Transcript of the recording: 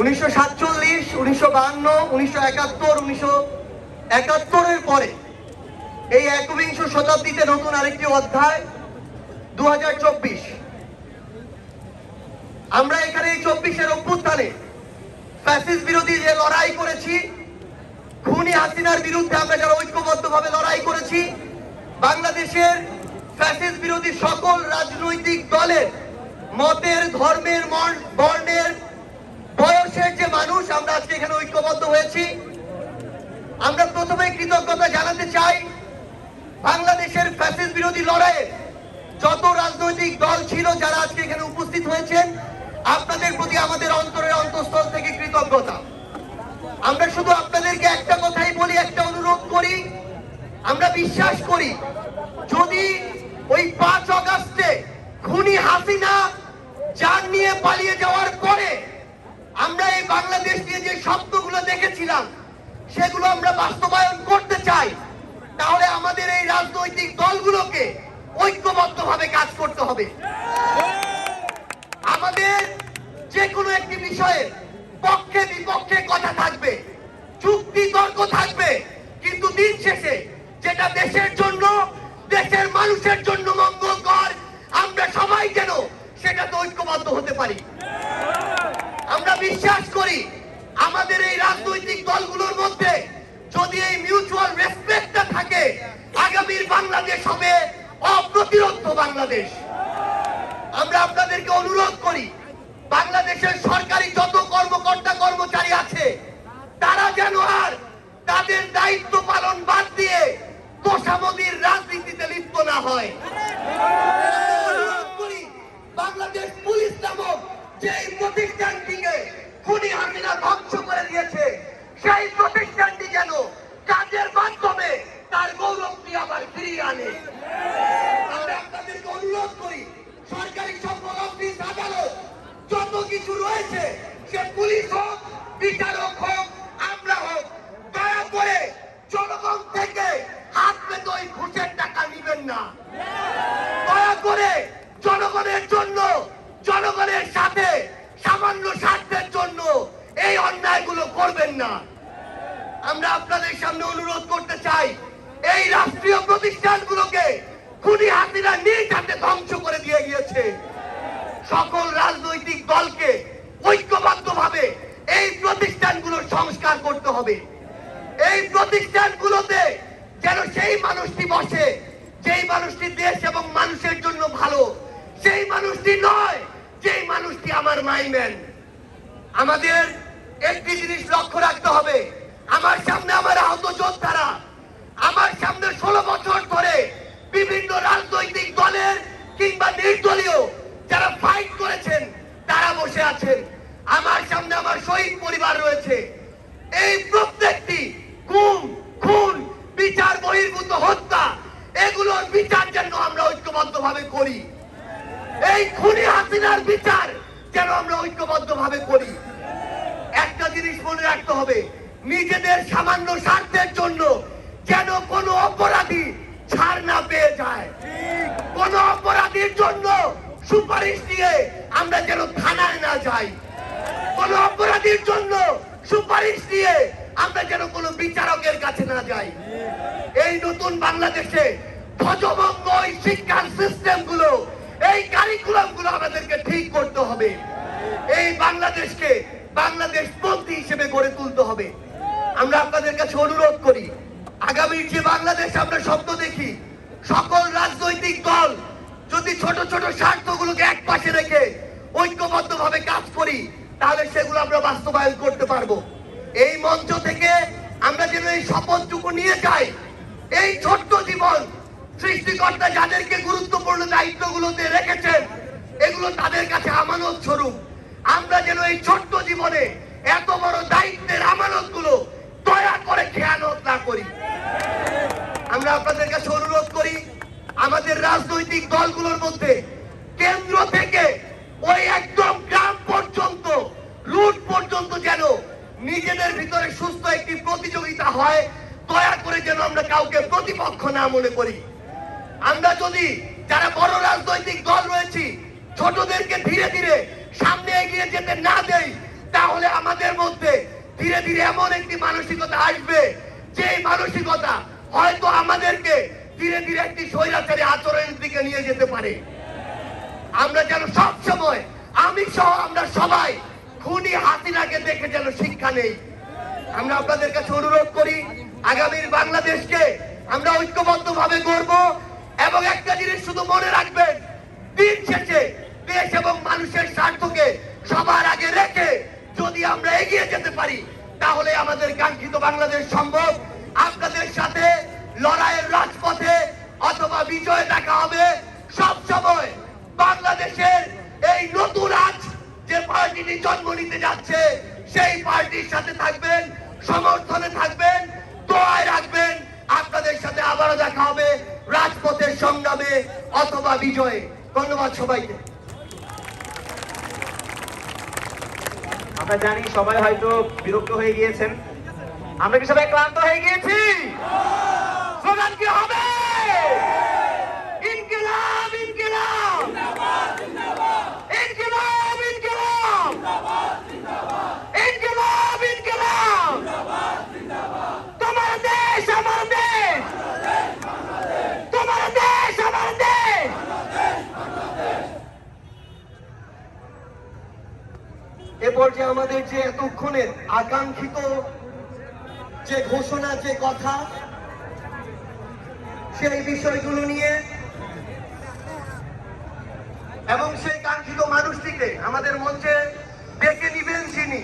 উনিশশো সাতচল্লিশ, উনিশশো বাহান্ন, উনিশশো একাত্তর, উনিশশো একাত্তরের পরে এই একবিংশ শতাব্দীতে নতুন আরেকটি অধ্যায় দু আমরা এখানে এই চব্বিশের অভ্যুত্থানে ফ্যাসিস বিরোধী যে লড়াই করেছি, খুনি হাসিনার বিরুদ্ধে আমরা যারা ঐক্যবদ্ধভাবে লড়াই করেছি, বাংলাদেশের ফ্যাসিস বিরোধী সকল রাজনৈতিক দলের মতের, ধর্মের বর্ণের বয়সের যে মানুষ, আমরা আজকে এখানে ঐক্যবদ্ধ হয়েছি। আমরা প্রথমে কৃতজ্ঞতা জানাতে চাই বাংলাদেশের ফ্যাসিস বিরোধী লড়াইয়ে যত রাজনৈতিক দল ছিল যারা আজকে এখানে উপস্থিত হয়েছেন, আপনাদের প্রতি আমাদের অন্তরের অন্তঃস্থল থেকে কৃতজ্ঞতা। আমরা শুধু আপনাদেরকে একটা কথাই বলি, একটা অনুরোধ করি, আমরা বিশ্বাস করি, যদি ওই পাঁচ অগাস্টে খুনি হাসিনা যান নিয়ে পালিয়ে যাওয়ার পরে আমরা এই বাংলাদেশ নিয়ে যে স্বপ্নগুলো দেখেছিলাম, সেগুলো আমরা বাস্তবায়ন করতে চাই। তাহলে আমাদের এই রাজনৈতিক দলগুলোকে ঐক্যবদ্ধভাবে কাজ করতে হবে। আমাদের যে কোনো একটি বিষয়ে পক্ষে বিপক্ষে কথা থাকবে। চুক্তি তর্ক থাকবে। দলগুলোর মধ্যে যদি এই মিউচুয়াল রেসপেক্টটা থাকে, আগামীর বাংলাদেশ হবে অপ্রতিরোধ বাংলাদেশ। আমরা আপনাদেরকে অনুরোধ করি, বাংলাদেশের সরকারি যত কর্মকর্তা কর্মচারী আছে, তারা যেন আর তাদের দায়িত্ব পালন বাদ দিয়ে তোষামদির রাজনীতিতে লিপ্ত না হয়। বাংলাদেশ পুলিশ নামক যেই প্রতিষ্ঠানটিকে খুনি হাসিনা ধ্বংস করে দিয়েছে সেই প্রতিষ্ঠানটি যেন কাজের মাধ্যমে তার গৌরবটি আবার ফিরিয়ে আনে আমরা আপনাদেরকে অনুরোধ করি সরকারি সকল অফিস আদালত যত রয়েছে সে পুলিশ হোক, বিচারক হোক, আমরা হোক, দয়া করে জনগণ থেকে হাত পেতে ওই ঘুষের টাকা নিবেন না। দয়া করে জনগণের জন্য, জনগণের সাথে, সামান্য স্বার্থের জন্য এই অন্যায়গুলো করবেন না। আমরা আপনাদের সামনে অনুরোধ করতে চাই, এই রাষ্ট্রীয় প্রতিষ্ঠানগুলোকে খুনি হাসিনা নিজ হাতে ধ্বংস করে দিয়ে গিয়েছে সকল রাজনৈতিক দলকে ঐক্যবদ্ধভাবে এই প্রতিষ্ঠানগুলোর সংস্কার করতে হবে এই প্রতিষ্ঠানগুলোতে যেন সেই মানুষটি বসে, যেই মানুষটি দেশ এবং মানুষের জন্য ভালো, সেই মানুষটি নয়, যেই মানুষটি আমার মাইম্যান আমাদের একটি জিনিস লক্ষ্য রাখতে হবে, আমার সামনে আমার আহত যোদ্ধারা, আমার সামনে ষোলো বছর ধরে বিভিন্ন রাজনৈতিক দলের কিংবা নির্দলীয় যারা ফাইট করেছেন, তারা বসে আছেন। আমার সামনে আমার শহীদ পরিবার রয়েছে এই প্রত্যেকটি গুম খুন বিচার বহির্ভূত হত্যা এগুলোর বিচার যেন আমরা ঐক্যবদ্ধ ভাবে করি এই খুনি হাসিনার বিচার যেন আমরা ঐক্যবদ্ধ ভাবে করি। একটা জিনিস মনে রাখতে হবে, নিজেদের সামান্য স্বার্থের জন্য যেন কোনো অপরাধী ছাড় না পেয়ে যায়। কোন অপরাধীর জন্য সুপারিশ দিয়ে আমরা যেন থানায় না যাই। কোন অপরাধীর জন্য সুপারিশ দিয়ে আমরা যেন কোনো বিচারকের কাছে না যাই। এই নতুন বাংলাদেশে ধ্বজভঙ্গ এই শিক্ষার সিস্টেমগুলো এই কারিকুলামগুলো আমাদেরকে ঠিক করতে হবে। এই বাংলাদেশকে বাংলাদেশ পন্থী হিসেবে গড়ে তুলতে হবে। আমরা আপনাদের কাছে অনুরোধ করি আগামীর যে বাংলাদেশ আমরা স্বপ্ন দেখি, সকল রাজনৈতিক দল যদি ছোট ছোট স্বার্থগুলোকে এক পাশে রেখে ঐক্যবদ্ধ ভাবে কাজ করি, তাহলে সেগুলো আমরা বাস্তবায়ন করতে পারব। এই মঞ্চ থেকে আমরা যেন এই শপথটুকু নিয়ে যাই, এই ছোট্ট জীবন সৃষ্টিকর্তা যাদেরকে গুরুত্বপূর্ণ দায়িত্বগুলোতে রেখেছেন, এগুলো তাদের কাছে আমানত স্বরূপ। আমরা যেন এই ছোট্ট জীবনে এত বড় দায়িত্বের আমানতগুলো দয়া করে খেয়ানত না করি। আমরা আপনাদের কাছে অনুরোধ করি, আমাদের রাজনৈতিক দলগুলোর মধ্যে কেন্দ্র থেকে ওই একদম গ্রাম পর্যন্ত, রুট পর্যন্ত যেন নিজেদের ভিতরে সুস্থ একটি প্রতিযোগিতা হয়, দয়া করে যেন আমরা কাউকে প্রতিপক্ষ না মনে করি। আমরা যদি যারা বড় রাজনৈতিক দল রয়েছি, ছোটদেরকে ধীরে ধীরে সামনে এগিয়ে যেতে না দেই, তাহলে আমাদের মধ্যে ধীরে ধীরে এমন একটি মানসিকতা আসবে যে মানসিকতা হয়তো আমাদেরকে ধীরে ধীরে একটি স্বৈরাচারী আচরণের দিকে নিয়ে যেতে পারে। আমরা যেন সব সময় আমি সহ আমরা সবাই খুনি হাসিনাকে দেখে যেন শিক্ষা নেই। আমরা আপনাদের কাছে অনুরোধ করি, আগামীর বাংলাদেশকে আমরা ঐক্যবদ্ধ ভাবে গড়ব এবং একটা জিনিস শুধু মনে রাখবেন, দিন শেষে দেশ এবং মানুষের স্বার্থকে সবার আগে রেখে যদি আমরা এগিয়ে যেতে পারি, তাহলে আমাদের কাঙ্ক্ষিত বাংলাদেশ সম্ভব। আপনাদের সাথে লড়াইয়ের রাজপথে অথবা বিজয় দেখা হবে সব সময়। বাংলাদেশের এই নতুন আজ যে পার্টিটি জন্ম নিতে যাচ্ছে, সেই পার্টির সাথে থাকবেন, সমর্থনে থাকবেন দোয়ায় রাখবেন আপনাদের সাথে আবারও দেখা হবে রাজপথের সংগ্রামে অথবা বিজয়ে। ধন্যবাদ সবাইকে। আমরা জানি সবাই হয়তো বিরক্ত হয়ে গিয়েছেন। আমরা কি সবাই ক্লান্ত হয়ে গিয়েছি? স্লোগান কি হবে? আমাদের যে এতক্ষণের আকাঙ্ক্ষিত যে ঘোষণা, যে কথা, সেই বিষয়গুলো নিয়ে এবং সেই কাঙ্ক্ষিত মানুষটিকে আমাদের মঞ্চে ডেকে নিবেন যিনি।